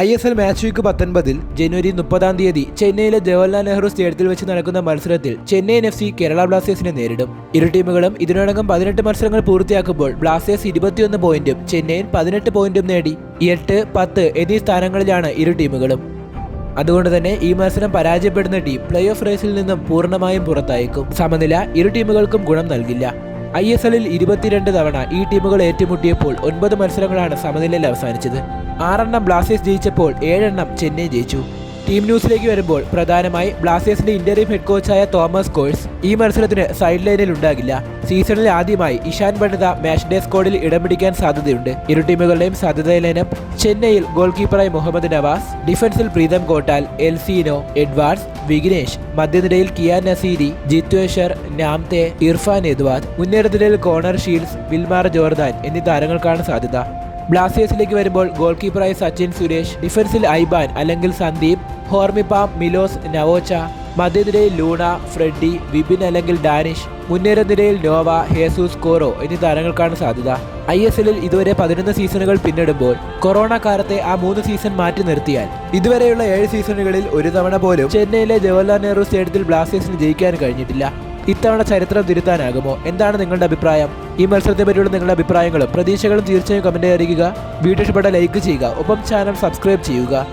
I S L match week പത്തൊൻപതിൽ ജനുവരി മുപ്പതാം തീയതി ചെന്നൈയിലെ ജവഹർലാൽ നെഹ്റു സ്റ്റേഡിയത്തിൽ വെച്ച് നടക്കുന്ന മത്സരത്തിൽ ചെന്നൈയിൻ എഫ് സി കേരള ബ്ലാസ്റ്റേഴ്സിനെ നേരിടും. ഇരു ടീമുകളും ഇതിനോടകം പതിനെട്ട് മത്സരങ്ങൾ പൂർത്തിയാക്കുമ്പോൾ ബ്ലാസ്റ്റേഴ്സ് ഇരുപത്തിയൊന്ന് പോയിന്റും ചെന്നൈയിൻ പതിനെട്ട് പോയിന്റും നേടി എട്ട് പത്ത് എന്നീ സ്ഥാനങ്ങളിലാണ് ഇരു ടീമുകളും. അതുകൊണ്ട് തന്നെ ഈ മത്സരം പരാജയപ്പെടുന്ന ടീം പ്ലേ ഓഫ് റേസിൽ നിന്നും പൂർണമായും പുറത്തായേക്കും. സമനില ഇരു ടീമുകൾക്കും ഗുണം നൽകില്ല. ഐ എസ് എല്ലിൽ ഇരുപത്തിരണ്ട് തവണ ഈ ടീമുകൾ ഏറ്റുമുട്ടിയപ്പോൾ ഒൻപത് മത്സരങ്ങളാണ് സമനിലയിൽ അവസാനിച്ചത്. ആറെണ്ണം ബ്ലാസ്റ്റേഴ്സ് ജയിച്ചപ്പോൾ ഏഴെണ്ണം ചെന്നൈ ജയിച്ചു. ടീം ന്യൂസിലേക്ക് വരുമ്പോൾ പ്രധാനമായി ബ്ലാസ്റ്റേഴ്സിന്റെ ഇന്റർവ്യൂ ഹെഡ് കോച്ചായ തോമസ് കോഴ്സ് ഈ മത്സരത്തിന് സൈഡ് ലൈനിൽ ഉണ്ടാകില്ല. സീസണിൽ ആദ്യമായി ഇഷാൻ പണ്ഡിത മാച്ച് ഡേ സ്കോഡിൽ ഇടം പിടിക്കാൻ സാധ്യതയുണ്ട്. ഇരു ടീമുകളുടെയും സാധ്യത ലൈനപ്പ് ചെന്നൈയിൽ ഗോൾ കീപ്പറായി മുഹമ്മദ് നവാസ് ഡിഫൻസിൽ പ്രീതം കോട്ടാൽ എൽസീനോ എഡ്വാർഡ്സ് വിഘ്നേഷ് മധ്യനിരയിൽ കിയാൻ നസീരി ജിത്വേഷർ നാംതെ ഇർഫാൻ എദ്വാദ് മുൻനിരനിരയിൽ കോണർ ഷീൽസ് വിൽമാർ ജോർദാൻ എന്നീ താരങ്ങൾക്കാണ് സാധ്യത. ബ്ലാസ്റ്റേഴ്സിലേക്ക് വരുമ്പോൾ ഗോൾ കീപ്പറായി സച്ചിൻ സുരേഷ് ഡിഫൻസിൽ ഐബാൻ അല്ലെങ്കിൽ സന്ദീപ് ഹോർമിപാം മിലോസ് നവോച്ച മധ്യനിരയിൽ ലൂണ ഫ്രെഡി വിപിൻ അല്ലെങ്കിൽ ഡാനിഷ് മുന്നേര നിരയിൽ നോവ ഹേസൂസ് കോറോ എന്നീ താരങ്ങൾക്കാണ് സാധ്യത. ഐ എസ് എല്ലിൽ ഇതുവരെ പതിനൊന്ന് സീസണുകൾ പിന്നിടുമ്പോൾ കൊറോണ കാലത്തെ ആ മൂന്ന് സീസൺ മാറ്റി നിർത്തിയാൽ ഇതുവരെയുള്ള ഏഴ് സീസണുകളിൽ ഒരു തവണ പോലും ചെന്നൈയിലെ ജവഹർലാൽ നെഹ്റു സ്റ്റേഡിയത്തിൽ ബ്ലാസ്റ്റേഴ്സിന് ജയിക്കാൻ കഴിഞ്ഞിട്ടില്ല. ഇത്തവണ ചരിത്രം തിരുത്താനാകുമോ? എന്താണ് നിങ്ങളുടെ അഭിപ്രായം? ഈ മത്സരത്തെ പറ്റിയുള്ള നിങ്ങളുടെ അഭിപ്രായങ്ങളും പ്രതീക്ഷകളും തീർച്ചയായും കമന്റ് അറിയിക്കുക. വീഡിയോ ഇഷ്ടപ്പെട്ട ലൈക്ക് ചെയ്യുക. ഒപ്പം ചാനൽ സബ്സ്ക്രൈബ് ചെയ്യുക.